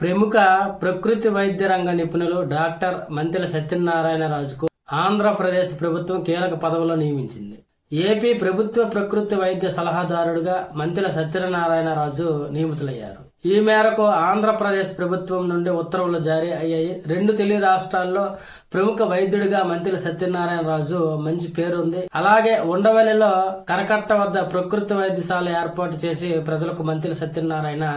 ప్రముఖ ప్రకృతి వైద్య రంగ నిపుణులు డాక్టర్ మంతెల సత్యనారాయణ రాజుకు ఆంధ్రప్రదేశ్ ప్రభుత్వం కీలక పదవిలో నియమించింది. ఏపీ ప్రభుత్వ ప్రకృతి వైద్య సలహాదారుడుగా మంత్రి సత్యనారాయణ రాజు నియమితులయ్యారు. ఈ మేరకు ఆంధ్రప్రదేశ్ ప్రభుత్వం నుండి ఉత్తర్వులు జారీ అయ్యాయి. రెండు తెలుగు రాష్ట్రాల్లో ప్రముఖ వైద్యుడిగా మంత్రి సత్యనారాయణ రాజు మంచి పేరు ఉంది అలాగే ఉండవల్లిలో కరకట్ట వద్ద ప్రకృతి వైద్యశాల ఏర్పాటు చేసి ప్రజలకు మంత్రి సత్యనారాయణ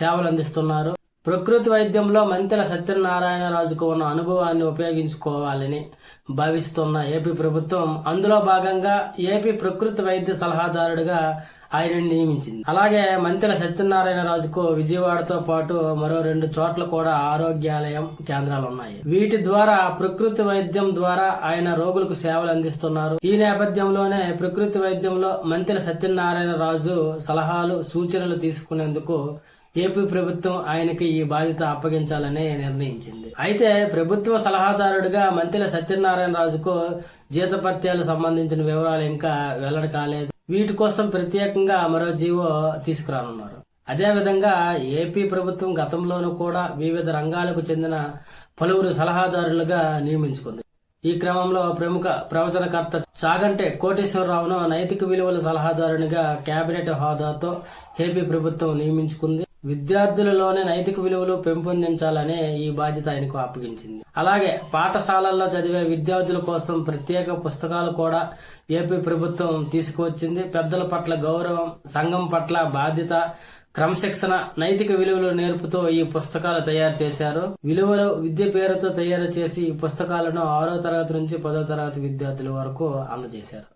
సేవలు అందిస్తున్నారు. ప్రకృతి వైద్యంలో మంతెల సత్యనారాయణ రాజుకు ఉన్న అనుభవాన్ని ఉపయోగించుకోవాలని భావిస్తున్న ఏపీ ప్రభుత్వం అందులో భాగంగా ఏపీ ప్రకృతి వైద్య సలహాదారుడిగా ఆయనను నియమించింది. అలాగే మంతెల సత్యనారాయణ రాజుకు విజయవాడతో పాటు మరో రెండు చోట్ల కూడా ఆరోగ్యాలయం కేంద్రాలు ఉన్నాయి. వీటి ద్వారా ప్రకృతి వైద్యం ద్వారా ఆయన రోగులకు సేవలు అందిస్తున్నారు. ఈ నేపథ్యంలోనే ప్రకృతి వైద్యంలో మంతెల సత్యనారాయణ రాజు సలహాలు సూచనలు తీసుకునేందుకు ఏపీ ప్రభుత్వం ఆయనకి ఈ బాధ్యత అప్పగించాలని నిర్ణయించింది. అయితే ప్రభుత్వ సలహాదారుడిగా మంత్రి సత్యనారాయణ రాజుకు జీతపత్యాలు సంబంధించిన వివరాలు ఇంకా వెల్లడి కాలేదు. వీటి కోసం ప్రత్యేకంగా మరో జీవో తీసుకురానున్నారు. అదేవిధంగా ఏపీ ప్రభుత్వం గతంలోనూ కూడా వివిధ రంగాలకు చెందిన పలువురు సలహాదారులుగా నియమించుకుంది. ఈ క్రమంలో ప్రముఖ ప్రవచనకర్త చాగంటే కోటేశ్వరరావును నైతిక విలువల సలహాదారునిగా కేబినెట్ హోదాతో ఏపీ ప్రభుత్వం నియమించుకుంది. విద్యార్థులలోనే నైతిక విలువలు పెంపొందించాలనే ఈ బాధ్యత ఆయనకు అప్పగించింది. అలాగే పాఠశాలల్లో చదివే విద్యార్థుల కోసం ప్రత్యేక పుస్తకాలు కూడా ఏపీ ప్రభుత్వం తీసుకువచ్చింది. పెద్దల పట్ల గౌరవం సంఘం పట్ల బాధ్యత క్రమశిక్షణ నైతిక విలువలు నేర్పుతూ ఈ పుస్తకాలు తయారు చేశారు. విలువలు విద్య పేరుతో తయారు చేసి ఈ పుస్తకాలను ఆరో తరగతి నుంచి పదో తరగతి విద్యార్థుల వరకు అందజేశారు.